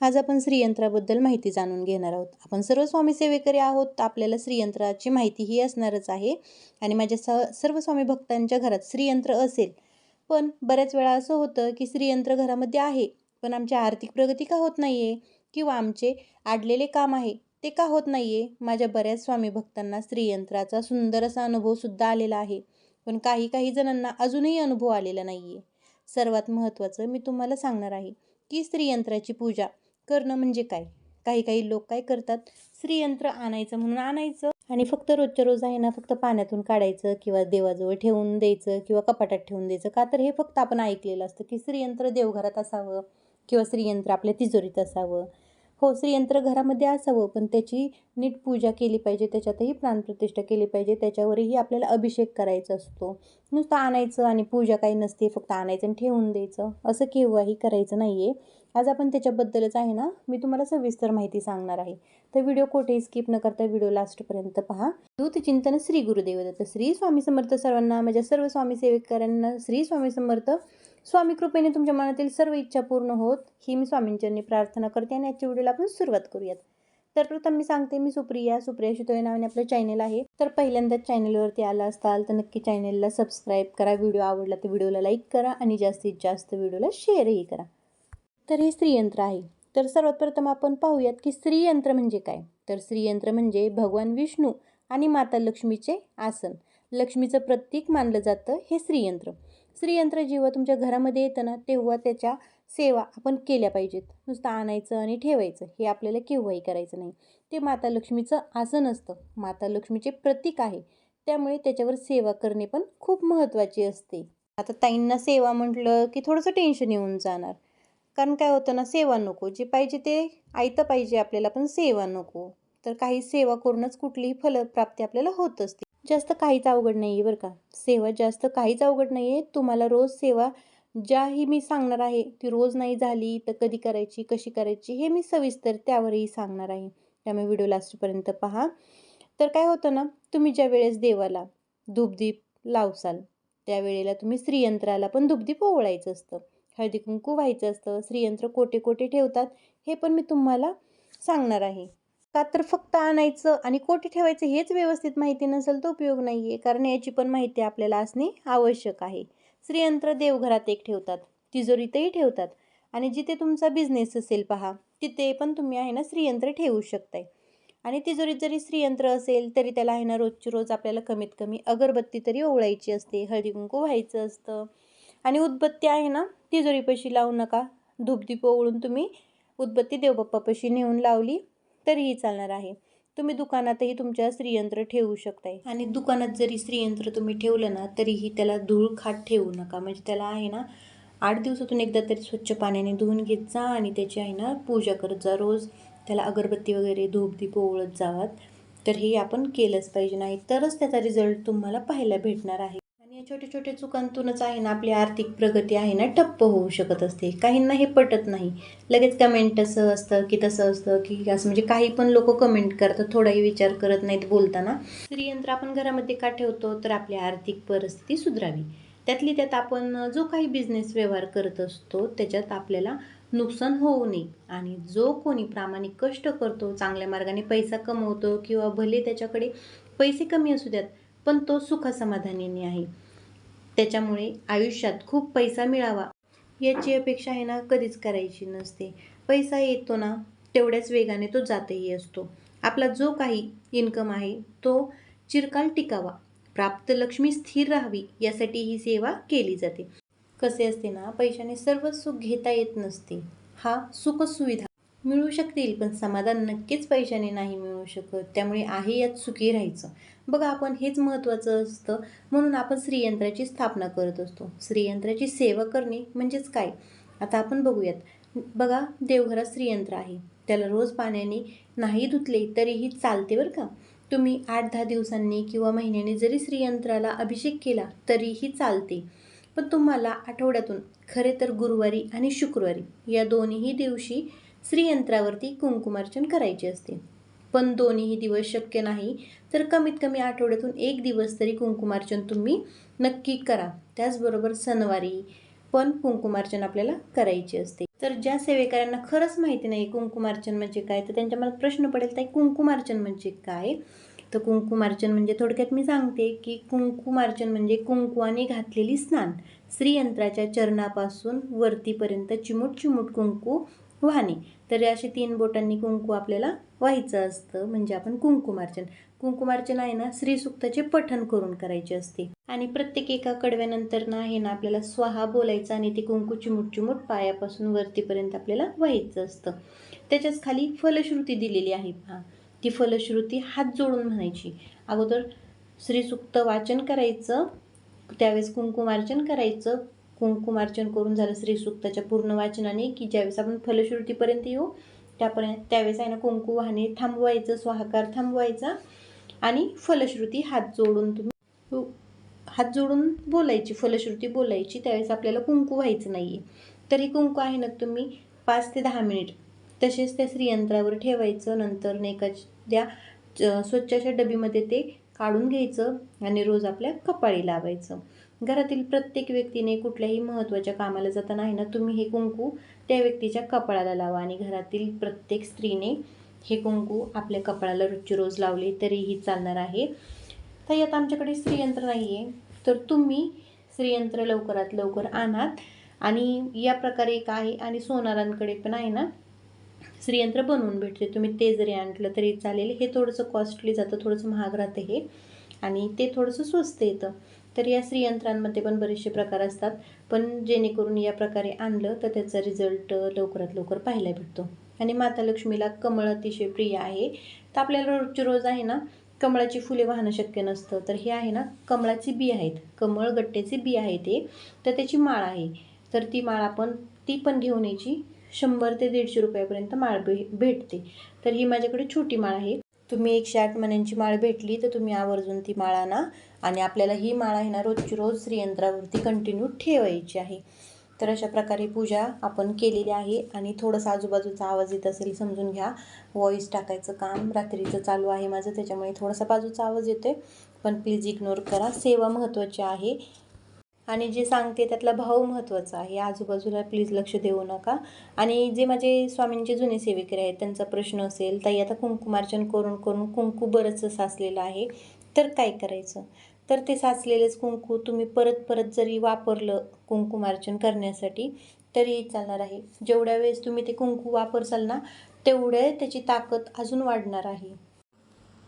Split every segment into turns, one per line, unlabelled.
आज आपण श्रीयंत्राबद्दल माहिती जाणून घेणार आहोत. आपण सर्व स्वामी सेवेकरी आहोत आपल्याला श्रीयंत्राची माहिती ही असणारच आहे. आणि माझ्या स सर्व स्वामी भक्तांच्या घरात श्रीयंत्र असेल. पण बऱ्याच वेळा असं होतं की श्रीयंत्र घरामध्ये आहे पण आमची आर्थिक प्रगती का होत नाही आहे किंवा आमचे आडलेले काम आहे ते का होत नाही आहे माझ्या बऱ्याच स्वामी भक्तांना स्त्रीयंत्राचा सुंदर असा अनुभवसुद्धा आलेला आहे. पण काही काही जणांना अजूनही अनुभव आलेला नाही आहे सर्वात महत्त्वाचं मी तुम्हाला सांगणार आहे की स्त्रीयंत्राची पूजा करणं म्हणजे काय? काही काही लोक काय करतात? श्रीयंत्र आणायचं म्हणून आणायचं आणि फक्त रोजच्या रोज आहे ना फक्त पाण्यातून काढायचं किंवा देवाजवळ ठेवून द्यायचं किंवा कपाटात ठेवून द्यायचं का? तर हे फक्त आपण ऐकलेलं असतं की श्रीयंत्र देवघरात असावं किंवा श्रीयंत्र आपल्या तिजोरीत असावं. हो श्रीयंत्र घरामध्ये असावं पण त्याची नीट पूजा केली पाहिजे त्याच्यातही प्राणप्रतिष्ठा केली पाहिजे त्याच्यावरही आपल्याला अभिषेक करायचा असतो. नुसतं आणायचं आणि पूजा काही नसते फक्त आणायचं आणि ठेवून द्यायचं. असं केव्हाही करायचं नाही आहे आज आपण त्याच्याबद्दलच आहे ना. मी तुम्हाला सविस्तर माहिती सांगणार आहे. तर व्हिडिओ कोठेही स्किप न करता व्हिडिओ लास्टपर्यंत पहा. दूत चिंतन श्री गुरुदेव दत्त श्री स्वामी समर्थ सर्वांना माझ्या सर्व स्वामी सेवकांना श्री स्वामी समर्थ. स्वामी कृपेने तुमच्या मनातील सर्व इच्छा पूर्ण होत ही मी स्वामींच्यांनी प्रार्थना करते आणि आजच्या व्हिडिओला आपण सुरुवात करूयात. तर प्रथम मी सांगते मी सुप्रिया. सुप्रिया शितोय नावाने आपलं चॅनल आहे. तर पहिल्यांदाच चॅनलवरती आला असताल तर नक्की चॅनलला सबस्क्राईब करा. व्हिडिओ आवडला तर व्हिडिओला लाईक करा आणि जास्तीत जास्त व्हिडिओला शेअरही करा. तर हे स्त्रीयंत्र आहे. तर सर्वात प्रथम आपण पाहूयात की स्त्रीयंत्र म्हणजे काय? तर स्त्रीयंत्र म्हणजे भगवान विष्णू आणि माता लक्ष्मीचे आसन. लक्ष्मीचं प्रतीक मानलं जातं हे स्त्रीयंत्र स्त्रीयंत्र जेव्हा तुमच्या घरामध्ये येतं ना तेव्हा त्याच्या सेवा आपण केल्या पाहिजेत. नुसतं आणायचं आणि ठेवायचं हे आपल्याला केव्हाही करायचं नाही. ते माता लक्ष्मीचं आसन असतं. माता लक्ष्मीचे प्रतीक आहे. त्यामुळे त्याच्यावर सेवा करणे पण खूप महत्त्वाची असते. आता ताईंना सेवा म्हटलं की थोडंसं टेन्शन येऊन जाणार. कारण काय होतं ना सेवा नको. जे पाहिजे ते ऐतं पाहिजे आपल्याला पण सेवा नको. तर काही सेवा करूनच कुठलीही फलप्राप्ती आपल्याला होत असते. जास्त काहीच अवघड नाही आहे बरं का. सेवा जास्त काहीच अवघड नाही आहे तुम्हाला रोज सेवा ज्याही मी सांगणार आहे ती रोज नाही झाली तर कधी करायची कशी करायची हे मी सविस्तर त्यावरही सांगणार आहे. त्यामुळे व्हिडिओ लास्टपर्यंत पहा. तर काय होतं ना तुम्ही ज्या वेळेस देवाला धूपदीप लावसाल त्यावेळेला तुम्ही श्रीयंत्राला पण धूपदीप ओवळायचं असतं. हळदी कुंकू व्हायचं असतं श्रीयंत्र कोटे कोटे ठेवतात हे पण मी तुम्हाला सांगणार आहे. का तर फक्त आणायचं आणि कोठे ठेवायचं हेच व्यवस्थित माहिती नसेल तर उपयोग नाही आहे कारण याची पण माहिती आपल्याला असणे आवश्यक आहे. श्रीयंत्र देवघरात एक ठेवतात तिजोरीतही ठेवतात आणि जिथे तुमचा बिझनेस असेल पहा तिथे पण तुम्ही आहे ना श्रीयंत्र ठेवू शकताय. आणि तिजोरीत जरी श्रीयंत्र असेल तरी त्याला आहे ना रोजची रोज आपल्याला कमीत कमी अगरबत्ती तरी ओवळायची असते हळदी कुंकू व्हायचं असतं आणि उदबत्ती आहे ना तिजोरीपाशी लावू नका. धूपदीप ओळून तुम्ही उदबत्ती देवबाप्पापाशी नेऊन लावली तरीही चालणार आहे. तुम्ही दुकानातही तुमच्या स्त्रीयंत्र ठेवू शकताय. आणि दुकानात जरी स्त्रीयंत्र तुम्ही ठेवलं ना तरीही त्याला धूळ खात ठेवू नका. म्हणजे त्याला आहे ना आठ दिवसातून एकदा तरी स्वच्छ पाण्याने धुवून घेत जा आणि त्याची आहे ना पूजा करत जा रोज. त्याला अगरबत्ती वगैरे धूपदीप ओवळत जावात. तर हे आपण केलंच पाहिजे. नाही तरच त्याचा रिझल्ट तुम्हाला पाहायला भेटणार आहे. या छोट्या छोट्या चुकांतूनच आहे ना आपली आर्थिक प्रगती आहे ना ठप्प होऊ शकत असते. काहींना हे पटत नाही. लगेच कमेंट असं असतं की तसं असतं की असं. म्हणजे काही पण लोक कमेंट करतात थोडाही विचार करत नाहीत बोलताना. स्त्रीयंत्र आपण घरामध्ये का ठेवतो? तर आपली आर्थिक परिस्थिती सुधारावी. त्यातली त्यात आपण जो काही बिझनेस व्यवहार करत असतो त्याच्यात आपल्याला नुकसान होऊ नये. आणि जो कोणी प्रामाणिक कष्ट करतो चांगल्या मार्गाने पैसा कमवतो किंवा भले त्याच्याकडे पैसे कमी असू द्यात पण तो सुखसमाधानीने आहे. त्याच्यामुळे आयुष्यात खूप पैसा मिळावा. याची अपेक्षा आहे ना कधीच करायची नसते. पैसा येतो ना तेवढ्याच वेगाने तो जातही असतो. आपला जो काही इन्कम आहे तो चिरकाल टिकावा. प्राप्त लक्ष्मी स्थिर राहावी यासाठी ही सेवा केली जाते. कसे असते ना पैशाने सर्व सुख घेता येत नसते. हा सुखसुविधा मिळू शकतील पण समाधान नक्कीच पैशाने नाही मिळू शकत. त्यामुळे आहे यात सुखी राहायचं. बघा आपण हेच महत्त्वाचं असतं. म्हणून आपण श्रीयंत्राची स्थापना करत असतो. श्रीयंत्राची सेवा करणे म्हणजेच काय? आता आपण बघूयात. बघा देवघरात श्रीयंत्र आहे. त्याला रोज पाण्याने नाही धुतले तरीही चालते बरं का? तुम्ही आठ दहा दिवसांनी किंवा महिन्याने जरी श्रीयंत्राला अभिषेक केला तरीही चालते. पण तुम्हाला आठवड्यातून खरे तर गुरुवारी आणि शुक्रवारी या दोन्ही दिवशी श्रीयंत्रावरती कुंकुमार्चन करायचे असते. पण दोन्हीही दिवस शक्य नाही. तर कमीत कमी आठवड्यातून एक दिवस तरी कुंकुमार्चन तुम्ही नक्की करा. त्याचबरोबर सणवारी पण कुंकुमार्चन आपल्याला करायची असते. तर ज्या सेवेकऱ्यांना खरंच माहिती नाही कुंकुमार्चन म्हणजे काय तर त्यांच्या मनात प्रश्न पडेल तर कुंकुमार्चन म्हणजे काय? तर कुंकुमार्चन म्हणजे थोडक्यात मी सांगते की कुंकुमार्चन म्हणजे कुंकुवाने घातलेली स्नान. श्रीयंत्राच्या चरणापासून वरतीपर्यंत चिमूट चिमूट कुंकू वाहणे तर असे तीन बोटांनी कुंकू आपल्याला व्हायचं असतं म्हणजे आपण कुंकुमार्चन. कुंकुमार्चन आहे ना श्रीसुक्ताचे पठण करून करायचे असते. आणि प्रत्येक एका कडव्यानंतर ना आहे ना आपल्याला स्वाहा बोलायचं आणि ते कुंकू चिमूट चिमूट पायापासून वरतीपर्यंत आपल्याला व्हायचं असतं. त्याच्याच खाली फलश्रुती दिलेली आहे पहा. ती फलश्रुती हात जोडून म्हणायची. अगोदर श्रीसुक्त वाचन करायचं त्यावेळेस कुंकुमार्चन करायचं कुंकुमार्चन करून झालं श्रीसुक्ताच्या पूर्ण वाचनाने की ज्यावेळेस आपण फलश्रुतीपर्यंत येऊ त्यापर्यंत त्यावेळेस आहे ना कुंकू वाहने थांबवायचं स्वाहाकार थांबवायचा आणि फलश्रुती हात जोडून तुम्ही हो, हात जोडून बोलायची फलश्रुती बोलायची त्यावेळेस आपल्याला कुंकू व्हायचं नाही आहे तर ही कुंकू आहे ना तुम्ही पाच ते दहा मिनिट तसेच त्या श्रीयंत्रावर ठेवायचं नंतर एखाद्या ज- स्वच्छ अशा डबीमध्ये ते काढून घ्यायचं आणि रोज आपल्या कपाळी लावायचं. घरातील प्रत्येक व्यक्तीने कुठल्याही महत्त्वाच्या कामाला जाताना आहे ना तुम्ही हे कुंकू त्या व्यक्तीच्या कपाळाला लावा आणि घरातील प्रत्येक स्त्रीने हे कुंकू आपल्या कपाळाला रोजची रोज लावले तरीही चालणार आहे. तर आता आमच्याकडे स्त्रीयंत्र नाही आहे तर तुम्ही स्त्रीयंत्र लवकरात लवकर आणात. आणि या प्रकारे एक आहे आणि सोनारांकडे पण आहे ना श्रीयंत्र बनवून भेटते. तुम्ही ते जरी आणलं तरी चालेल. हे थोडंसं कॉस्टली जातं थोडंसं महाग राहतं हे. आणि ते थोडंसं स्वस्त येतं. तर या श्रीयंत्रांमध्ये पण बरेचसे प्रकार असतात. पण जेणेकरून या प्रकारे आणलं तर त्याचा रिझल्ट लवकरात लवकर पाहायला भेटतो. आणि माता लक्ष्मीला कमळ अतिशय प्रिय आहे. तर आपल्याला रोजची रोज आहे ना कमळाची फुले वाहणं शक्य नसतं. तर हे आहे ना कमळाची बी आहेत. कमळ गट्ट्याचे बी आहे ते. तर त्याची माळ आहे. तर ती माळ आपण ती पण घेऊन यायची. शंभर ते दीडशे रुपयापर्यंत माळ भे भेटते. तर ही माझ्याकडे छोटी माळ आहे. तुम्ही एकशे आठ मण्यांची माळ भेटली तर तुम्ही आवर्जून ती माळ आणा आणि आपल्याला ही माळ आहे ना रोजची रोज श्रीयंत्रावरती कंटिन्यू ठेवायची आहे. तर अशा प्रकारे पूजा आपण केलेली आहे आणि थोडंसं आजूबाजूचा आवाज येत असेल समजून घ्या. व्हॉईस टाकायचं काम रात्रीचं चालू आहे माझं त्याच्यामुळे थोडासा बाजूचा आवाज येतो आहे पण प्लीज इग्नोर करा. सेवा महत्त्वाची आहे. आणि जे सांगते त्यातला भाव महत्त्वाचा आहे. आजूबाजूला प्लीज लक्ष देऊ नका. आणि जे माझे स्वामींचे जुने सेविकरे आहेत त्यांचा प्रश्न असेल ताई आता कुंकुमार्चन करून करून कुंकू बरंचसं साचलेलं आहे. तर काय करायचं? तर ते साचलेलेच कुंकू तुम्ही परत परत जरी वापरलं कुंकुमार्चन करण्यासाठी तरीही चालणार आहे. जेवढ्या वेळेस तुम्ही ते कुंकू वापरसाल ना तेवढे त्याची ताकद अजून वाढणार आहे.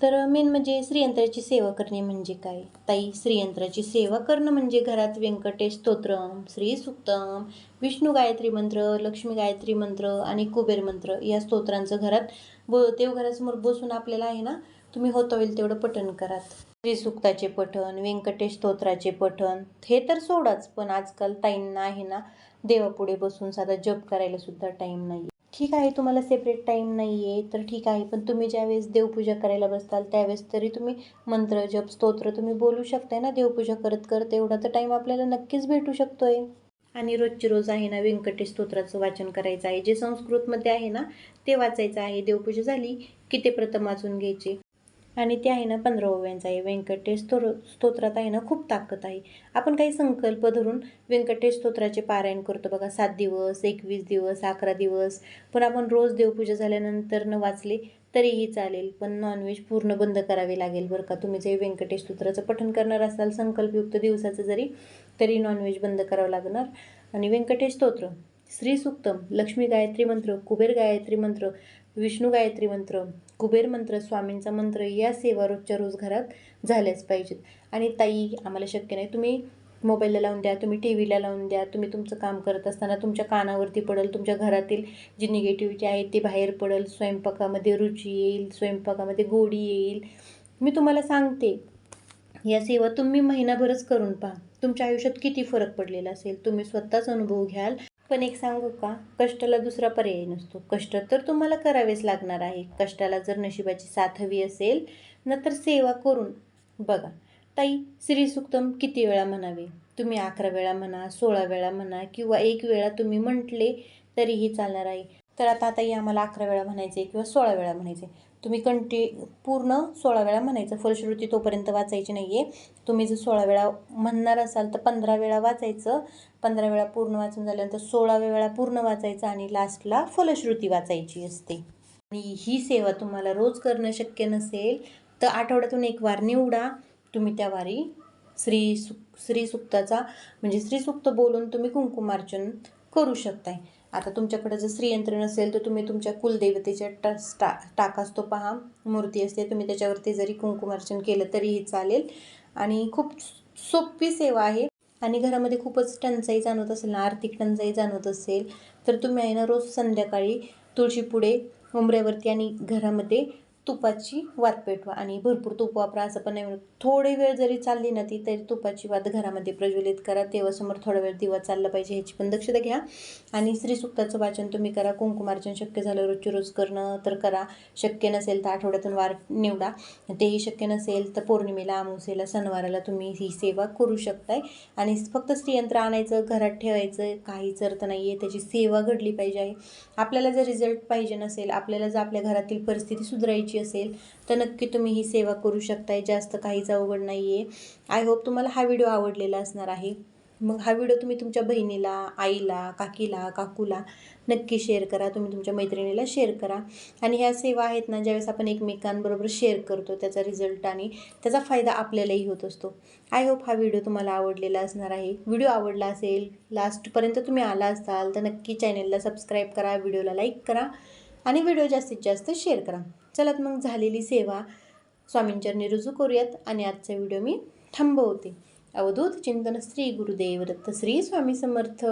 तर मेन म्हणजे श्रीयंत्राची सेवा करणे म्हणजे काय? ताई श्रीयंत्राची सेवा करणं म्हणजे घरात व्यंकटेश स्तोत्रम श्री सुक्तम विष्णू गायत्री मंत्र लक्ष्मी गायत्री मंत्र आणि कुबेर मंत्र या स्तोत्रांचं घरात ब देवघरासमोर बसून आपल्याला आहे ना तुम्ही होता होईल तेवढं पठण करा. श्रीसुक्ताचे पठण व्यंकटेश स्तोत्राचे पठण हे तर सोडाच पण आजकाल ताईंना आहे ना देवापुढे बसून साधा जप करायला सुद्धा टाईम नाही ठीक आहे तुम्हाला सेपरेट टाईम नाही आहे तर ठीक आहे पण तुम्ही ज्यावेळेस देवपूजा करायला बसताल त्यावेळेस तरी तुम्ही मंत्र जप स्तोत्र तुम्ही बोलू शकताय ना देवपूजा करत करत एवढा तर टाईम आपल्याला नक्कीच भेटू शकतो आहे आणि रोजची रोज आहे ना व्यंकटेश स्तोत्राचं वाचन करायचं आहे जे संस्कृतमध्ये आहे ना ते वाचायचं आहे देवपूजा झाली की ते प्रथम वाचून घ्यायचे. आणि ते आहे ना पंधरा ओव्यांचं आहे. व्यंकटेश स्तोर स्तोत्रात आहे ना खूप ताकद आहे. आपण काही संकल्प धरून व्यंकटेश स्तोत्राचे पारायण करतो बघा. सात दिवस एकवीस दिवस अकरा दिवस. पण आपण रोज देवपूजा झाल्यानंतर न वाचले तरीही चालेल. पण नॉनव्हेज पूर्ण बंद करावे लागेल बरं का. तुम्ही जे व्यंकटेश स्तोत्राचं पठण करणार असाल संकल्पयुक्त दिवसाचं जरी तरी नॉनव्हेज बंद करावं लागणार. आणि व्यंकटेश स्तोत्र श्री सुक्तम लक्ष्मी गायत्री मंत्र कुबेर गायत्री मंत्र विष्णू गायत्री मंत्र कुबेर मंत्र स्वामींचा मंत्र या सेवा रोजच्या रोज घरात झाल्याच पाहिजेत. आणि ताई आम्हाला शक्य नाही. तुम्ही मोबाईलला लावून द्या तुम्ही टी व्हीला लावून द्या तुम्ही तुमचं काम करत असताना तुमच्या कानावरती पडेल तुमच्या घरातील जी निगेटिव्हिटी आहे ती बाहेर पडेल स्वयंपाकामध्ये रुची येईल स्वयंपाकामध्ये गोडी येईल. मी तुम्हाला सांगते या सेवा तुम्ही महिनाभरच करून पहा. तुमच्या आयुष्यात किती फरक पडलेला असेल? तुम्ही स्वतःच अनुभव घ्याल. पण एक सांगू का? कष्टाला दुसरा पर्याय नसतो. कष्ट तर तुम्हाला करावेच लागणार आहे. कष्टाला जर नशिबाची साथ हवी असेल ना तर सेवा करून. बघा ताई श्रीसुक्तम किती वेळा म्हणावे? तुम्ही अकरा वेळा म्हणा सोळा वेळा म्हणा किंवा एक वेळा तुम्ही म्हटले तरीही चालणार आहे. तर आता ताई आम्हाला अकरा वेळा म्हणायचे किंवा सोळा वेळा म्हणायचे तुम्ही कंटी पूर्ण सोळा वेळा म्हणायचं. फलश्रुती तोपर्यंत वाचायची नाही आहे तुम्ही जर सोळा वेळा म्हणणार असाल तर पंधरा वेळा वाचायचं. पंधरा वेळा पूर्ण वाचून झाल्यानंतर सोळाव्या वेळा पूर्ण वाचायचं आणि लास्टला फलश्रुती वाचायची असते. आणि ही सेवा तुम्हाला रोज करणं शक्य नसेल तर आठवड्यातून एक वार निवडा. तुम्ही त्या वारी श्री सु श्रीसुक्ताचा म्हणजे श्रीसुक्त बोलून तुम्ही कुंकुमार्चन करू शकताय. आता तुमच्याकडे जर श्रीयंत्र नसेल तर तुम्ही तुमच्या कुलदेवतेच्या टा टा टाकास असतो पहा. मूर्ती असते तुम्ही त्याच्यावरती जरी कुंकुमार्चन केलं तरीही चालेल. आणि खूप सोपी सेवा आहे. आणि घरामध्ये खूपच टंचाई जाणवत असेल ना आर्थिक टंचाई जाणवत असेल तर तुम्ही आहे ना रोज संध्याकाळी तुळशीपुढे उंबऱ्यावरती आणि घरामध्ये तुपाची वात पेटवा आणि भरपूर तूप वापरा. असं पण नाही थोडी थोडे वेळ जरी चालली ना ती तरी तुपाची वात घरामध्ये प्रज्वलित करा. तेव्हासमोर थोडा वेळ दिवा चालला पाहिजे ह्याची पण दक्षता घ्या. आणि श्रीसुक्ताचं वाचन तुम्ही करा. कुंकुमार्चन शक्य झालं रोजची रोज करणं तर करा. शक्य नसेल तर आठवड्यातून वार निवडा. तेही शक्य नसेल तर पौर्णिमेला अमावस्येला सणवाराला तुम्ही ही सेवा करू शकताय. आणि फक्त स्त्रीयंत्र आणायचं घरात ठेवायचं काहीच अर्थ नाही आहे त्याची सेवा घडली पाहिजे आहे. आपल्याला जर रिझल्ट पाहिजे नसेल आपल्याला जर आपल्या घरातील परिस्थिती सुधारायची असेल तर नक्की तुम्ही ही सेवा करू शकताय. जास्त काहीच अवघड नाही आहे आय होप तुम्हाला हा व्हिडिओ आवडलेला असणार आहे. मग हा व्हिडिओ तुम्ही तुमच्या बहिणीला आईला काकीला काकूला नक्की शेअर करा. तुम्ही तुमच्या मैत्रिणीला शेअर करा. आणि ह्या सेवा आहेत ना ज्यावेळेस आपण एकमेकांबरोबर शेअर करतो त्याचा रिझल्ट आणि त्याचा फायदा आपल्यालाही होत असतो. आय होप हा व्हिडिओ तुम्हाला आवडलेला असणार आहे. व्हिडिओ आवडला असेल लास्टपर्यंत तुम्ही आला असाल तर नक्की चॅनेलला सबस्क्राईब करा व्हिडिओला लाईक करा आणि व्हिडिओ जास्तीत जास्त शेअर करा. चलात मग झालेली सेवा. स्वामींचरणी रुजू करूयात आणि आजचा व्हिडिओ मी थांबवते. अवधूत चिंतन श्री गुरुदेव दत्त श्री स्वामी समर्थ.